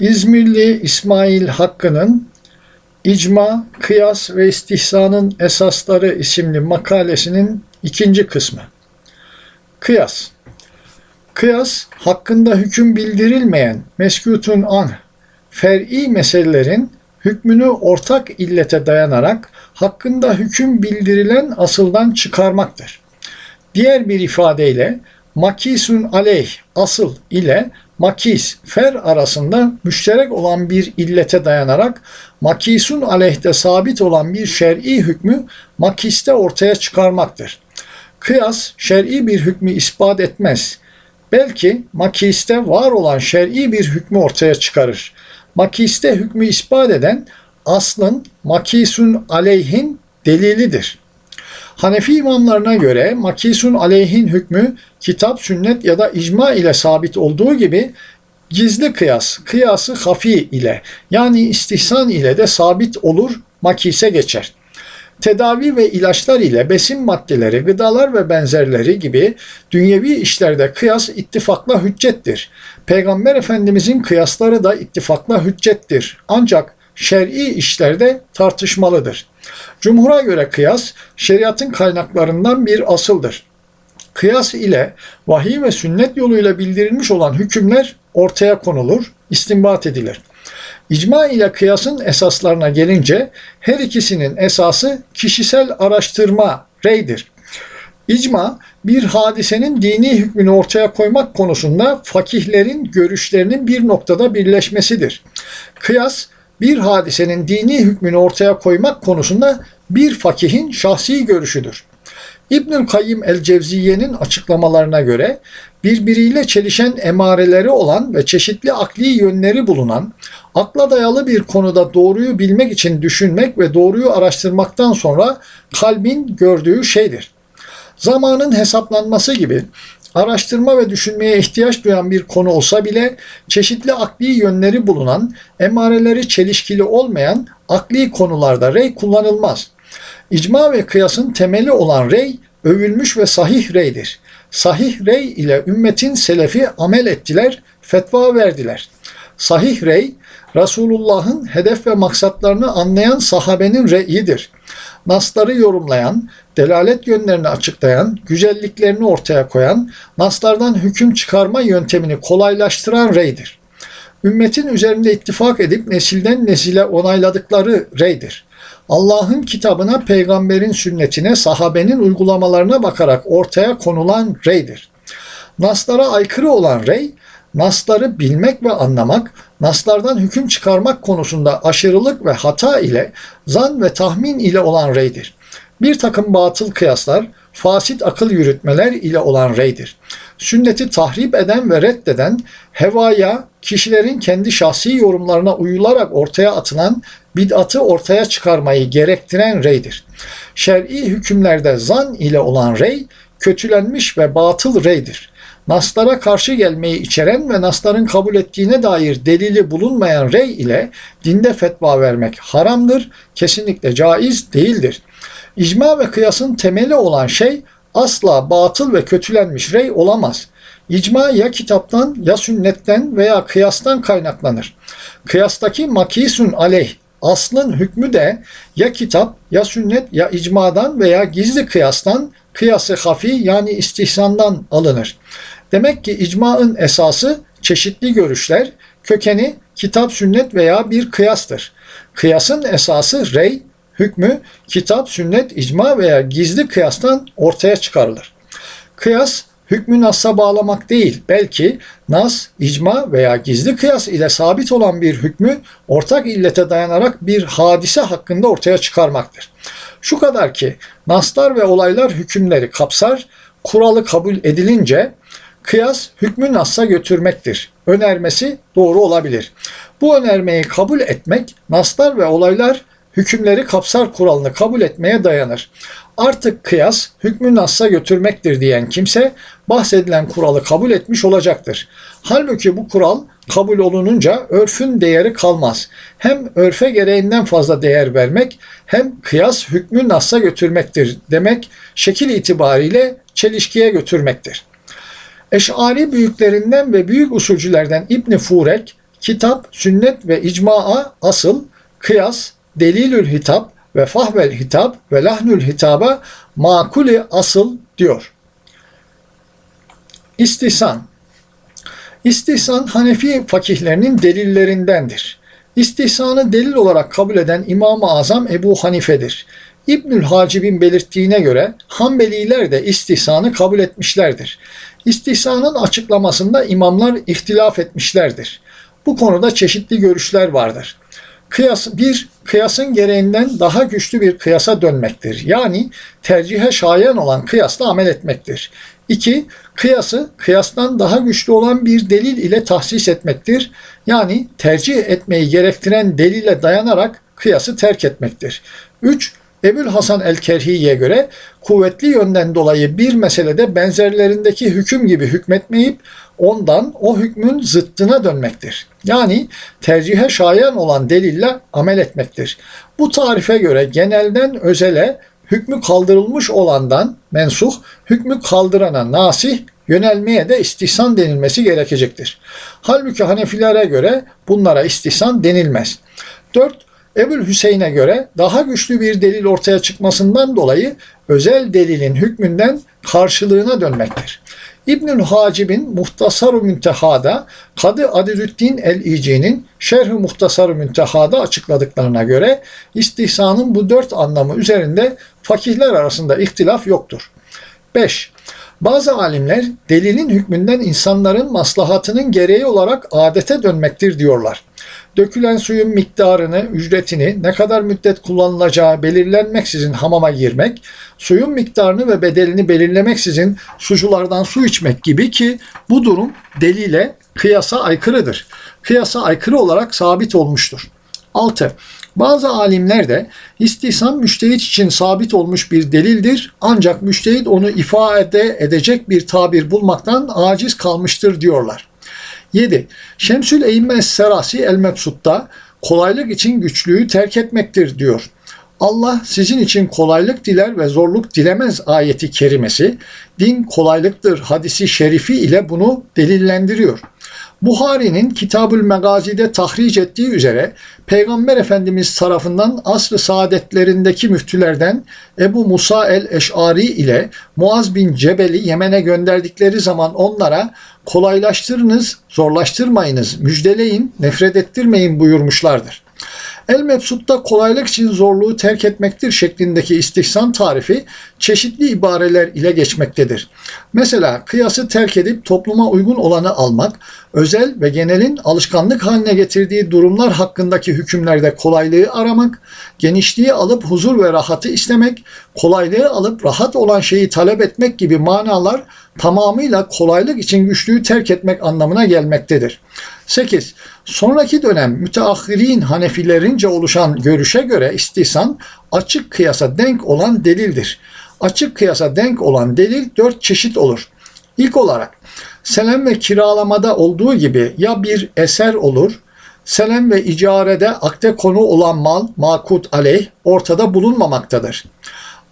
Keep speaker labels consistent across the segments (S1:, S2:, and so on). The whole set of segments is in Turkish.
S1: İzmirli İsmail Hakkı'nın İcma, Kıyas ve İstihsanın Esasları isimli makalesinin ikinci kısmı. Kıyas Kıyas, hakkında hüküm bildirilmeyen meskutun an, fer'i meselelerin hükmünü ortak illete dayanarak hakkında hüküm bildirilen asıldan çıkarmaktır. Diğer bir ifadeyle makisun aleyh asıl ile makis fer arasında müşterek olan bir illete dayanarak makisun aleyhte sabit olan bir şer'i hükmü makiste ortaya çıkarmaktır. Kıyas şer'i bir hükmü ispat etmez. Belki makiste var olan şer'i bir hükmü ortaya çıkarır. Makiste hükmü ispat eden aslın makisun aleyhin delilidir. Hanefi imamlarına göre makisun aleyhin hükmü kitap, sünnet ya da icma ile sabit olduğu gibi gizli kıyas, kıyası hafi ile yani istihsan ile de sabit olur, makise geçer. Tedavi ve ilaçlar ile besin maddeleri, gıdalar ve benzerleri gibi dünyevi işlerde kıyas ittifakla hüccettir. Peygamber Efendimizin kıyasları da ittifakla hüccettir. Ancak şer'i işlerde tartışmalıdır. Cumhur'a göre kıyas şeriatın kaynaklarından bir asıldır. Kıyas ile vahiy ve sünnet yoluyla bildirilmiş olan hükümler ortaya konulur, istinbat edilir. İcma ile kıyasın esaslarına gelince her ikisinin esası kişisel araştırma, reydir. İcma bir hadisenin dini hükmünü ortaya koymak konusunda fakihlerin görüşlerinin bir noktada birleşmesidir. Kıyas bir hadisenin dini hükmünü ortaya koymak konusunda bir fakihin şahsi görüşüdür. İbnül Kayyim el-Cevziye'nin açıklamalarına göre birbiriyle çelişen emareleri olan ve çeşitli akli yönleri bulunan, akla dayalı bir konuda doğruyu bilmek için düşünmek ve doğruyu araştırmaktan sonra kalbin gördüğü şeydir. Zamanın hesaplanması gibi araştırma ve düşünmeye ihtiyaç duyan bir konu olsa bile çeşitli akli yönleri bulunan, emareleri çelişkili olmayan akli konularda rey kullanılmaz. İcma ve kıyasın temeli olan rey, övülmüş ve sahih reydir. Sahih rey ile ümmetin selefi amel ettiler, fetva verdiler. Sahih rey, Resulullah'ın hedef ve maksatlarını anlayan sahabenin reyidir. Nasları yorumlayan, delalet yönlerini açıklayan, güzelliklerini ortaya koyan, naslardan hüküm çıkarma yöntemini kolaylaştıran reydir. Ümmetin üzerinde ittifak edip nesilden nesile onayladıkları reydir. Allah'ın kitabına, peygamberin sünnetine, sahabenin uygulamalarına bakarak ortaya konulan reydir. Naslara aykırı olan rey, nasları bilmek ve anlamak, naslardan hüküm çıkarmak konusunda aşırılık ve hata ile, zan ve tahmin ile olan reydir. Bir takım batıl kıyaslar, fasit akıl yürütmeler ile olan reydir. Sünneti tahrip eden ve reddeden, hevaya, kişilerin kendi şahsi yorumlarına uyularak ortaya atılan bid'atı ortaya çıkarmayı gerektiren reydir. Şer'i hükümlerde zan ile olan rey, kötülenmiş ve batıl reydir. Naslara karşı gelmeyi içeren ve nasların kabul ettiğine dair delili bulunmayan rey ile dinde fetva vermek haramdır, kesinlikle caiz değildir. İcma ve kıyasın temeli olan şey asla batıl ve kötülenmiş rey olamaz. İcma ya kitaptan ya sünnetten veya kıyastan kaynaklanır. Kıyastaki makisun aleyh aslın hükmü de ya kitap ya sünnet ya icmadan veya gizli kıyastan kıyası hafi yani istihsandan alınır. Demek ki icmaın esası çeşitli görüşler, kökeni kitap, sünnet veya bir kıyastır. Kıyasın esası rey, hükmü kitap, sünnet, icma veya gizli kıyastan ortaya çıkarılır. Kıyas hükmü nas'a bağlamak değil, belki nas, icma veya gizli kıyas ile sabit olan bir hükmü ortak illete dayanarak bir hadise hakkında ortaya çıkarmaktır. Şu kadar ki naslar ve olaylar hükümleri kapsar, kuralı kabul edilince kıyas hükmü nas'a götürmektir. Önermesi doğru olabilir. Bu önermeyi kabul etmek naslar ve olaylar hükümleri kapsar kuralını kabul etmeye dayanır. Artık kıyas hükmü nas'a götürmektir diyen kimse bahsedilen kuralı kabul etmiş olacaktır. Halbuki bu kural kabul olununca örfün değeri kalmaz. Hem örfe gereğinden fazla değer vermek hem kıyas hükmü nas'a götürmektir demek şekil itibariyle çelişkiye götürmektir. Eş'ari büyüklerinden ve büyük usulcülerden İbni Furek kitap, sünnet ve icmaa asıl, kıyas, delilül hitap ve fahvel hitap ve lahnül hitaba makuli asıl diyor. İstihsan İstihsan Hanefi fakihlerinin delillerindendir. İstihsanı delil olarak kabul eden İmam-ı Azam Ebu Hanife'dir. İbnül Hacib'in belirttiğine göre Hanbeliler de istihsanı kabul etmişlerdir. İstihsanın açıklamasında imamlar ihtilaf etmişlerdir. Bu konuda çeşitli görüşler vardır. Kıyas, bir, kıyasın gereğinden daha güçlü bir kıyasa dönmektir. Yani tercihe şayan olan kıyasla amel etmektir. 2. Kıyası kıyastan daha güçlü olan bir delil ile tahsis etmektir. Yani tercih etmeyi gerektiren delile dayanarak kıyası terk etmektir. 3. Ebul Hasan el-Kerhi'ye göre kuvvetli yönden dolayı bir meselede benzerlerindeki hüküm gibi hükmetmeyip ondan o hükmün zıttına dönmektir. Yani tercihe şayan olan delille amel etmektir. Bu tarife göre genelden özele hükmü kaldırılmış olandan mensuh, hükmü kaldırana nasih, yönelmeye de istihsan denilmesi gerekecektir. Halbuki Hanefilere göre bunlara istihsan denilmez. 4. Ebul Hüseyin'e göre daha güçlü bir delil ortaya çıkmasından dolayı özel delilin hükmünden karşılığına dönmektir. İbnül Hacib'in Muhtasar-ı Münteha'da Kadı Adilüddin el-İci'nin Şerh-i Muhtasar-ı Münteha'da açıkladıklarına göre istihsanın bu dört anlamı üzerinde fakihler arasında ihtilaf yoktur. 5. Bazı alimler delilin hükmünden insanların maslahatının gereği olarak adete dönmektir diyorlar. Dökülen suyun miktarını, ücretini, ne kadar müddet kullanılacağı belirlenmeksizin hamama girmek, suyun miktarını ve bedelini belirlemeksizin suculardan su içmek gibi ki bu durum delile, kıyasa aykırıdır. Kıyasa aykırı olarak sabit olmuştur. 6. Bazı alimler de istihsan müştehit için sabit olmuş bir delildir ancak müştehit onu ifade edecek bir tabir bulmaktan aciz kalmıştır diyorlar. 7. Şemsül Eymme Serasi El Meksut'ta kolaylık için güçlüğü terk etmektir diyor. Allah sizin için kolaylık diler ve zorluk dilemez ayeti kerimesi din kolaylıktır hadisi şerifi ile bunu delillendiriyor. Buhari'nin Kitabül Megazi'de tahric ettiği üzere Peygamber Efendimiz tarafından asr-ı saadetlerindeki müftülerden Ebu Musa el-Eş'ari ile Muaz bin Cebel'i Yemen'e gönderdikleri zaman onlara kolaylaştırınız, zorlaştırmayınız, müjdeleyin, nefret ettirmeyin buyurmuşlardır. El Mebsut'ta kolaylık için zorluğu terk etmektir şeklindeki istihsan tarifi çeşitli ibareler ile geçmektedir. Mesela kıyası terk edip topluma uygun olanı almak, özel ve genelin alışkanlık haline getirdiği durumlar hakkındaki hükümlerde kolaylığı aramak, genişliği alıp huzur ve rahatı istemek, kolaylığı alıp rahat olan şeyi talep etmek gibi manalar tamamıyla kolaylık için güçlüğü terk etmek anlamına gelmektedir. 8. Sonraki dönem müteahhirin Hanefilerince oluşan görüşe göre istihsan açık kıyasa denk olan delildir. Açık kıyasa denk olan delil dört çeşit olur. İlk olarak selam ve kiralamada olduğu gibi ya bir eser olur, selam ve icarede akte konu olan mal, makut aleyh ortada bulunmamaktadır.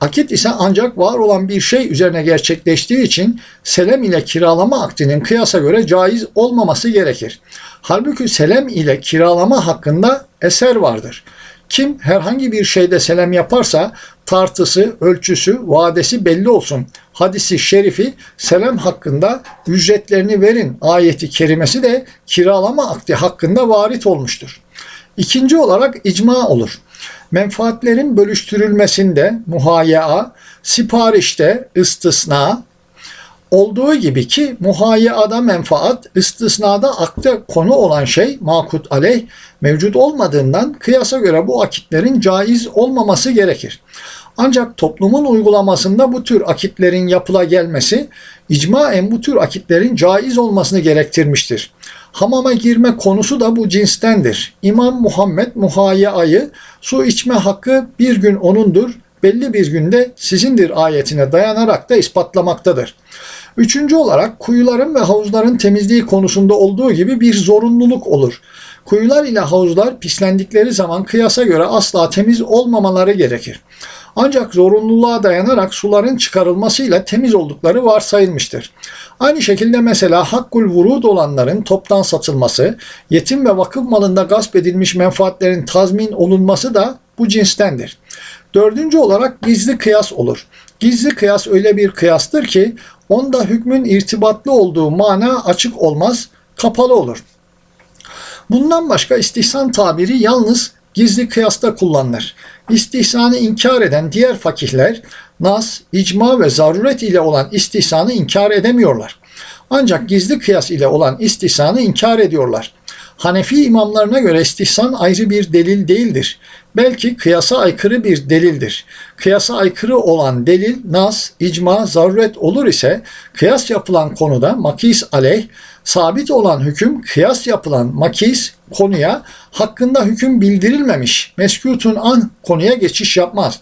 S1: Akit ise ancak var olan bir şey üzerine gerçekleştiği için selem ile kiralama akdinin kıyasa göre caiz olmaması gerekir. Halbuki selem ile kiralama hakkında eser vardır. Kim herhangi bir şeyde selem yaparsa tartısı, ölçüsü, vadesi belli olsun. Hadisi şerifi selem hakkında ücretlerini verin ayeti kerimesi de kiralama akdi hakkında varit olmuştur. İkinci olarak icma olur. Menfaatlerin bölüştürülmesinde muhayya, siparişte istisna, olduğu gibi ki muhayyada menfaat, istisnada akte konu olan şey makut aleyh mevcut olmadığından kıyasa göre bu akitlerin caiz olmaması gerekir. Ancak toplumun uygulamasında bu tür akitlerin yapıla gelmesi icmaen bu tür akitlerin caiz olmasını gerektirmiştir. Hamama girme konusu da bu cinstendir. İmam Muhammed muhayyayı su içme hakkı bir gün onundur, belli bir günde sizindir ayetine dayanarak da ispatlamaktadır. Üçüncü olarak kuyuların ve havuzların temizliği konusunda olduğu gibi bir zorunluluk olur. Kuyular ile havuzlar pislendikleri zaman kıyasa göre asla temiz olmamaları gerekir. Ancak zorunluluğa dayanarak suların çıkarılmasıyla temiz oldukları varsayılmıştır. Aynı şekilde mesela hakkul vurud olanların toptan satılması, yetim ve vakıf malında gasp edilmiş menfaatlerin tazmin olunması da bu cinstendir. Dördüncü olarak gizli kıyas olur. Gizli kıyas öyle bir kıyastır ki onda hükmün irtibatlı olduğu mana açık olmaz, kapalı olur. Bundan başka istihsan tabiri yalnız gizli kıyasta kullanılır. İstihsanı inkar eden diğer fakihler nas, icma ve zaruret ile olan istihsanı inkar edemiyorlar. Ancak gizli kıyas ile olan istihsanı inkar ediyorlar. Hanefi imamlarına göre istihsan ayrı bir delil değildir. Belki kıyasa aykırı bir delildir. Kıyasa aykırı olan delil nas, icma, zaruret olur ise kıyas yapılan konuda makis aleyh, sabit olan hüküm kıyas yapılan makis konuya hakkında hüküm bildirilmemiş meskutun an konuya geçiş yapmaz.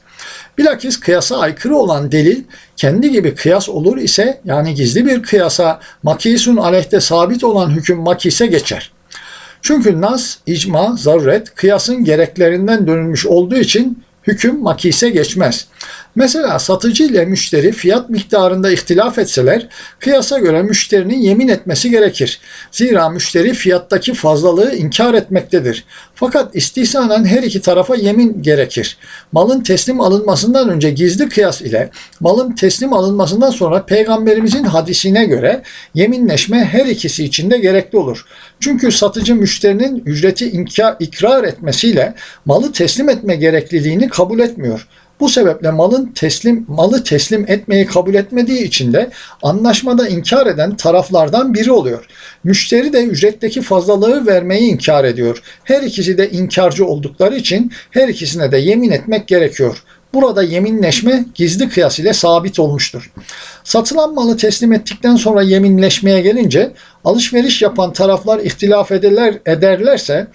S1: Bilakis kıyasa aykırı olan delil kendi gibi kıyas olur ise yani gizli bir kıyasa makisun aleyhte sabit olan hüküm makise geçer. Çünkü nas, icma, zaruret kıyasın gereklerinden dönülmüş olduğu için hüküm makise geçmez. Mesela satıcı ile müşteri fiyat miktarında ihtilaf etseler kıyasa göre müşterinin yemin etmesi gerekir. Zira müşteri fiyattaki fazlalığı inkar etmektedir. Fakat istihsanen her iki tarafa yemin gerekir. Malın teslim alınmasından önce gizli kıyas ile malın teslim alınmasından sonra peygamberimizin hadisine göre yeminleşme her ikisi için de gerekli olur. Çünkü satıcı müşterinin ücreti inkar, ikrar etmesiyle malı teslim etme gerekliliğini kabul etmiyor. Bu sebeple malın teslim malı teslim etmeyi kabul etmediği için de anlaşmada inkar eden taraflardan biri oluyor. Müşteri de ücretteki fazlalığı vermeyi inkar ediyor. Her ikisi de inkarcı oldukları için her ikisine de yemin etmek gerekiyor. Burada yeminleşme gizli kıyas ile sabit olmuştur. Satılan malı teslim ettikten sonra yeminleşmeye gelince alışveriş yapan taraflar ihtilaf ederler, ederlerse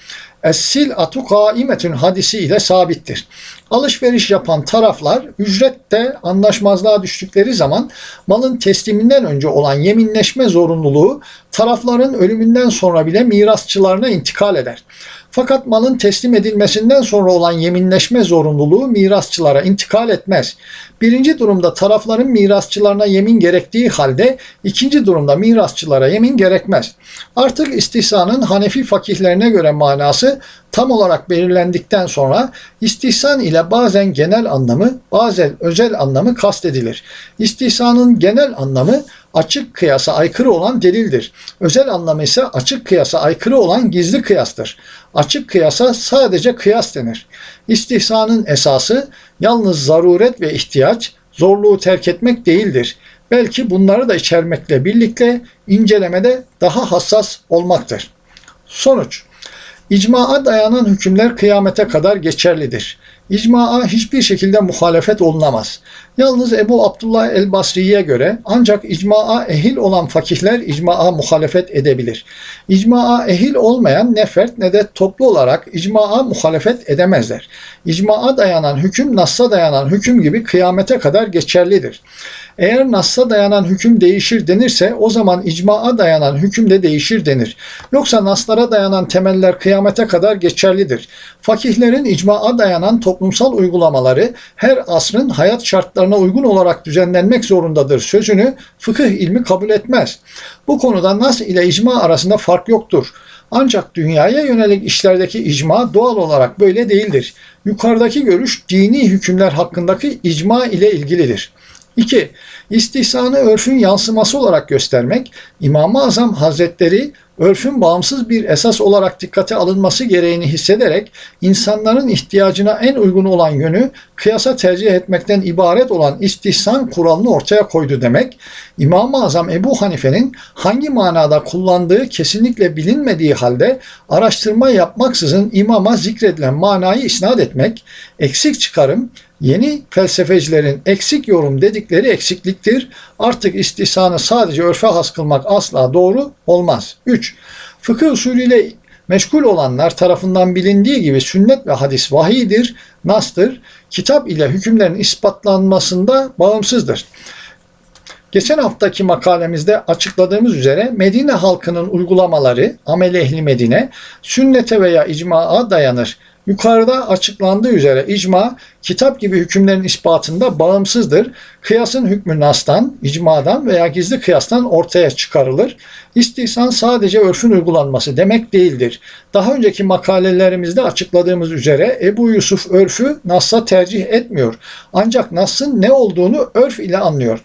S1: Es-sil atu kaimetün hadisi ile sabittir. Alışveriş yapan taraflar ücrette anlaşmazlığa düştükleri zaman malın tesliminden önce olan yeminleşme zorunluluğu tarafların ölümünden sonra bile mirasçılarına intikal eder. Fakat malın teslim edilmesinden sonra olan yeminleşme zorunluluğu mirasçılara intikal etmez. Birinci durumda tarafların mirasçılarına yemin gerektiği halde ikinci durumda mirasçılara yemin gerekmez. Artık istihsanın Hanefi fakihlerine göre manası tam olarak belirlendikten sonra istihsan ile bazen genel anlamı, bazen özel anlamı kastedilir. İstihsanın genel anlamı açık kıyasa aykırı olan delildir. Özel anlamı ise açık kıyasa aykırı olan gizli kıyastır. Açık kıyasa sadece kıyas denir. İstihsanın esası yalnız zaruret ve ihtiyaç, zorluğu terk etmek değildir. Belki bunları da içermekle birlikte incelemede daha hassas olmaktır. Sonuç İcma'a dayanan hükümler kıyamete kadar geçerlidir. İcma'a hiçbir şekilde muhalefet olunamaz. Yalnız Ebu Abdullah el-Basri'ye göre ancak icma'a ehil olan fakihler icma'a muhalefet edebilir. İcma'a ehil olmayan ne fert ne de toplu olarak icma'a muhalefet edemezler. İcma'a dayanan hüküm Nas'a dayanan hüküm gibi kıyamete kadar geçerlidir. Eğer Nas'a dayanan hüküm değişir denirse o zaman icma'a dayanan hüküm de değişir denir. Yoksa Nas'lara dayanan temeller kıyamete kadar geçerlidir. Fakihlerin icma'a dayanan toplumsal uygulamaları her asrın hayat şartlarına uygun olarak düzenlenmek zorundadır sözünü fıkıh ilmi kabul etmez. Bu konuda Nas ile icma arasında fark yoktur. Ancak dünyaya yönelik işlerdeki icma doğal olarak böyle değildir. Yukarıdaki görüş dini hükümler hakkındaki icma ile ilgilidir. 2. İstihsanı örfün yansıması olarak göstermek, İmam-ı Azam Hazretleri örfün bağımsız bir esas olarak dikkate alınması gereğini hissederek insanların ihtiyacına en uygun olan yönü kıyasa tercih etmekten ibaret olan istihsan kuralını ortaya koydu demek, İmam-ı Azam Ebu Hanife'nin hangi manada kullandığı kesinlikle bilinmediği halde araştırma yapmaksızın imama zikredilen manayı isnat etmek, eksik çıkarım, Yeni felsefecilerin eksik yorum dedikleri eksikliktir. Artık istihsanı sadece örfe has kılmak asla doğru olmaz. 3. Fıkıh usulüyle meşgul olanlar tarafından bilindiği gibi sünnet ve hadis vahidir, nastır. Kitap ile hükümlerin ispatlanmasında bağımsızdır. Geçen haftaki makalemizde açıkladığımız üzere Medine halkının uygulamaları, amel ehli Medine, sünnete veya icmaa dayanır. Yukarıda açıklandığı üzere icma kitap gibi hükümlerin ispatında bağımsızdır. Kıyasın hükmü nastan, icmadan veya gizli kıyastan ortaya çıkarılır. İstihsan sadece örfün uygulanması demek değildir. Daha önceki makalelerimizde açıkladığımız üzere Ebu Yusuf örfü Nas'a tercih etmiyor. Ancak Nas'ın ne olduğunu örf ile anlıyor.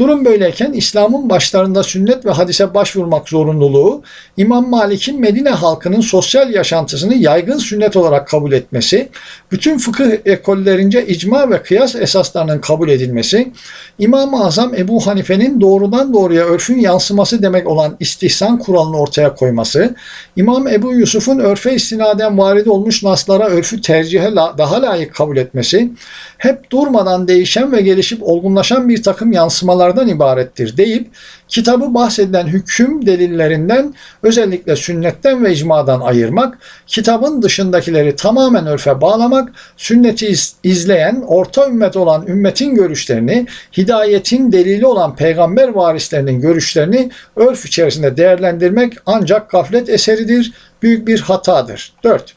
S1: Durum böyleyken İslam'ın başlarında sünnet ve hadise başvurmak zorunluluğu, İmam Malik'in Medine halkının sosyal yaşantısını yaygın sünnet olarak kabul etmesi, bütün fıkıh ekollerince icma ve kıyas esaslarının kabul edilmesi, İmam-ı Azam Ebu Hanife'nin doğrudan doğruya örfün yansıması demek olan istihsan kuralını ortaya koyması, İmam Ebu Yusuf'un örfe istinaden varid olmuş naslara örfü tercihe daha layık kabul etmesi, hep durmadan değişen ve gelişip olgunlaşan bir takım yansımalardan ibarettir deyip kitabı bahsedilen hüküm delillerinden özellikle sünnetten ve icmadan ayırmak, kitabın dışındakileri tamamen örfe bağlamak, sünneti iz- izleyen orta ümmet olan ümmetin görüşlerini, hidayetin delili olan peygamber varislerinin görüşlerini örf içerisinde değerlendirmek ancak gaflet eseridir, büyük bir hatadır. 4.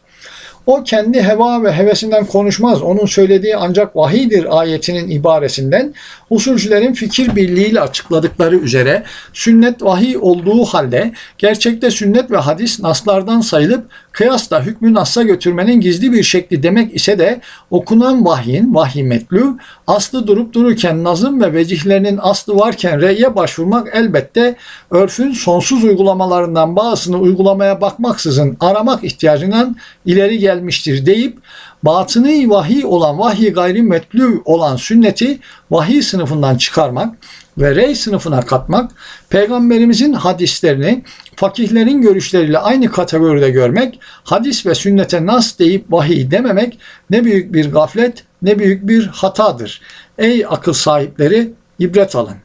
S1: O kendi heva ve hevesinden konuşmaz. Onun söylediği ancak vahidir ayetinin ibaresinden usulcülerin fikir birliğiyle açıkladıkları üzere sünnet vahiy olduğu halde gerçekte sünnet ve hadis naslardan sayılıp kıyasla hükmü nasla götürmenin gizli bir şekli demek ise de okunan vahyin, vahiy metlü, aslı durup dururken nazım ve vecihlerinin aslı varken reye başvurmak elbette örfün sonsuz uygulamalarından bazısını uygulamaya bakmaksızın aramak ihtiyacından ileri gelmiştir deyip batını vahiy olan vahiy gayri metlü olan sünneti vahiy sınıfından çıkarmak ve rey sınıfına katmak, peygamberimizin hadislerini fakihlerin görüşleriyle aynı kategoride görmek, hadis ve sünnete nas deyip vahiy dememek ne büyük bir gaflet ne büyük bir hatadır. Ey akıl sahipleri ibret alın.